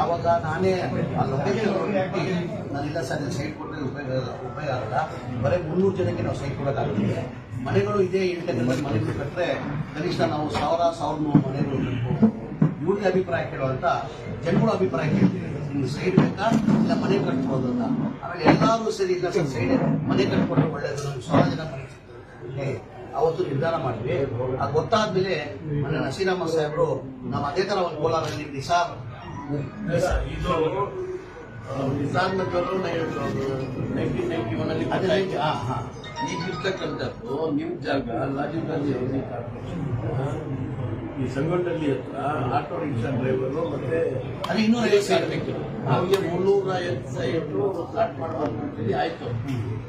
ಆವಾಗ ನಾನೇ ಆ ಲೊಕೇಶನ್ ನಾನಿಲ್ಲ ಸರ್ ಸೈಟ್ ಕೊಟ್ಟರೆ ಉಪಯೋಗ ಉಪಯೋಗ ಆಗಲ್ಲ ಬರೀ ಮುನ್ನೂರು ಜನಕ್ಕೆ ನಾವು ಸೈಟ್ ಕೊಡೋಕ್ಕಾಗುತ್ತೆ. ಮನೆಗಳು ಇದೇ ಎಂಟು ಮನೆಗಳು ಕಟ್ಟರೆ ಕನಿಷ್ಠ ನಾವು ಸಾವಿರ, ಸಾವಿರದ ನೂರು ಮನೆಗಳು ಕಟ್ಬೋದು. ಇವ್ರಿಗೆ ಅಭಿಪ್ರಾಯ ಕೇಳುವಂಥ ಜನಗಳ ಅಭಿಪ್ರಾಯ ಕೇಳ್ತೀವಿ ನಿಮ್ಗೆ ಸೈಡ್ ಬೇಕಾ? ಇಲ್ಲ ಮನೆ ಕಟ್ಬೋದು ಅಂತ. ಆಮೇಲೆ ಎಲ್ಲರೂ ಸರಿ ಇಲ್ಲ ಸರ್ ಸೈಡ್ ಮನೆ ಕಟ್ಕೊಂಡ್ರೆ ಒಳ್ಳೆಯದು ನಮ್ಗೆ ಸಾವಿರ ಜನ ಮನೆ ಸಿಗ್ತದೆ. ಅವತ್ತು ನಿರ್ಧಾರ ಮಾಡಿದ್ವಿ. ಅದು ಗೊತ್ತಾದ್ಮೇಲೆ ಮೊನ್ನೆ ನಸೀರಮ್ಮ ಸಾಹೇಬರು ನಮ್ಮ ಅದೇ ತರ ಒಂದು ಕೋಲಾರಲ್ಲಿ ನಿಸಾರ್ ಇದು ನೈನ್ಟೀನ್ ನೈನ್ಟಿ ಒನ್ ಅಲ್ಲಿ ಅದೇ ನಿಮ್ಮ ಜಾಗ ರಾಜೀವ್ ಗಾಂಧಿ ಅವರಿಗೆ ಈ ಸಂಗೊಳ್ಳಿ ಹತ್ರ ಆಟೋ ರಿಕ್ಷಾ ಡ್ರೈವರು ಮತ್ತೆ ಅಲ್ಲಿ ಇನ್ನೂರ ಐವತ್ತು ಸಾವಿರ ಬೇಕು ಅವ್ರಿಗೆ ಮುನ್ನೂರ ಐವತ್ತು ಸಾವಿರ ಸ್ಟಾರ್ಟ್ ಅಂತೇಳಿ ಆಯ್ತು.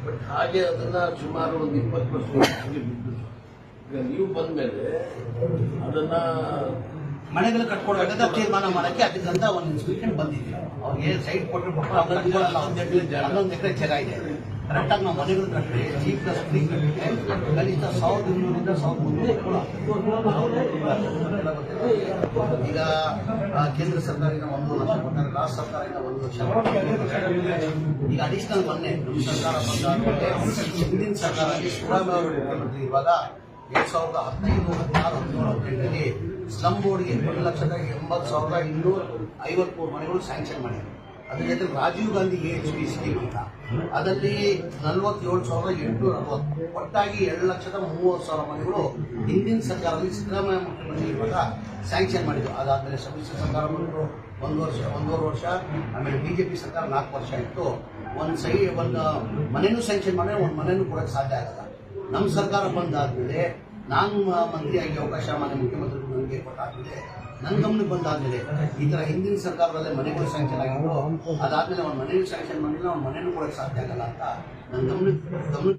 ಬಟ್ ಹಾಗೆ ಅದನ್ನ ಸುಮಾರು ಒಂದು ಇಪ್ಪತ್ತು ವರ್ಷ ಹಾಗೆ ಬಿಟ್ಟು. ಈಗ ನೀವು ಬಂದ್ಮೇಲೆ ಅದನ್ನ ಮನೆಗಳು ಕಟ್ಕೊಡ್ಬೇಕಂತ ತೀರ್ಮಾನ ಮಾಡಕ್ಕೆ ಅದಕ್ಕಂತ ಒಂದು ಇನ್ಸ್ಟಿಟ್ಯೂಷನ್ ಬಂದಿದೆ. ಅವ್ರಿಗೆ ಸೈಟ್ ಕೊಟ್ಟರೆ. ಹನ್ನೊಂದು ಎಕರೆ ಜಾಗ ಇದೆ. ಕರೆಕ್ಟಾಗಿ ಮನೆಗಳು ಕಟ್ಟಿ ಜಿ ಪ್ಲಸ್ ತ್ರೀ ಕಟ್ಟಿದ್ರೆ ಕನಿಷ್ಠ ಸಾವಿರದ ಇನ್ನೂರಿಂದ ಸಾವಿರದ ಮುನ್ನೂರು ಈಗ ಕೇಂದ್ರ ಸರ್ಕಾರದಿಂದ ಒಂದು ಲಕ್ಷ ಕೊಟ್ಟರೆ ರಾಜ್ಯ ಸರ್ಕಾರದಿಂದ ಒಂದು ಲಕ್ಷ. ಈಗ ಅಡಿಷನಲ್ ಮೊನ್ನೆ ನಮ್ಮ ಸರ್ಕಾರ ಬಂದಾದ್ಮೇಲೆ ಹಿಂದಿನ ಸರ್ಕಾರ ಸಿದ್ದರಾಮಯ್ಯ ಮುಖ್ಯಮಂತ್ರಿ ಇರುವಾಗ ಎರಡ್ ಸಾವಿರದ ಹದಿನೈದು, ಹದಿನಾರು, ಹದಿನೇಳು ಹದಿನೆಂಟರಲ್ಲಿ ಸ್ಲಮ್ ಬೋರ್ಡ್ಗೆ ಎರಡು ಲಕ್ಷದ ಎಂಬತ್ತು ಸಾವಿರದ ಇನ್ನೂರ ಐವತ್ಮೂರು ಮನೆಗಳು ಸ್ಯಾಂಕ್ಷನ್ ಮಾಡಿದ್ರು ಅದ್ರ ಜೊತೆ Rajiv Gandhi H P scheme ಅಂತ. ಅದರಲ್ಲಿ ನಲವತ್ತೇಳು ಸಾವಿರದ ಎಂಟು ನಲವತ್ತು, ಒಟ್ಟಾಗಿ ಎರಡು ಲಕ್ಷದ ಮೂವತ್ತು ಸಾವಿರ ಮನೆಗಳು ಹಿಂದಿನ ಸರ್ಕಾರದಲ್ಲಿ ಸಿದ್ದರಾಮಯ್ಯ ಮುಖ್ಯಮಂತ್ರಿ ಇವಾಗ ಸ್ಯಾಂಕ್ಷನ್ ಮಾಡಿದ್ರು. ಅದಾದ್ಮೇಲೆ ಸಮ್ಮಿಶ್ರ ಸರ್ಕಾರ ಬಂದರು ಒಂದು ವರ್ಷ, ಒಂದೂವರೆ ವರ್ಷ, ಆಮೇಲೆ ಬಿಜೆಪಿ ಸರ್ಕಾರ ನಾಲ್ಕು ವರ್ಷ ಇತ್ತು ಒಂದು ಸೈ ಒಂದು ಮನೆಯೂ ಸ್ಯಾಂಕ್ಷನ್ ಮಾಡಿದ್ರೆ ಒಂದು ಮನೆಯೂ ಕೊಡಕ್ಕೆ ಸಾಧ್ಯ ಆಗಲ್ಲ. ನಮ್ಮ ಸರ್ಕಾರ ಬಂದಾದ್ಮೇಲೆ ನಾನು ಮಂತ್ರಿಯಾಗಿ ಅವಕಾಶ ಮಾಡಿ ಮುಖ್ಯಮಂತ್ರಿಗಳು ನನಗೆ ಕೊಟ್ಟಾದ್ಮೇಲೆ ನನ್ನ ಗಮನಕ್ಕೆ ಬಂದಾದ್ಮೇಲೆ ಈ ತರ ಹಿಂದಿನ ಸರ್ಕಾರದಲ್ಲೇ ಮನೆಗಳು ಸ್ಯಾಂಕ್ಷನ್ ಆಗಿದ್ದು ಅದಾದ್ಮೇಲೆ ಅವ್ನ ಮನೇಲಿ ಸ್ಯಾಂಕ್ಷನ್ ಮಾಡಿಲ್ಲ ಅವ್ನ ಮನೆನೂ ಕೂಡ ಸಾಧ್ಯ ಆಗಲ್ಲ ಅಂತ ನನ್ನ ಗಮನಕ್ಕೆ ಗಮನ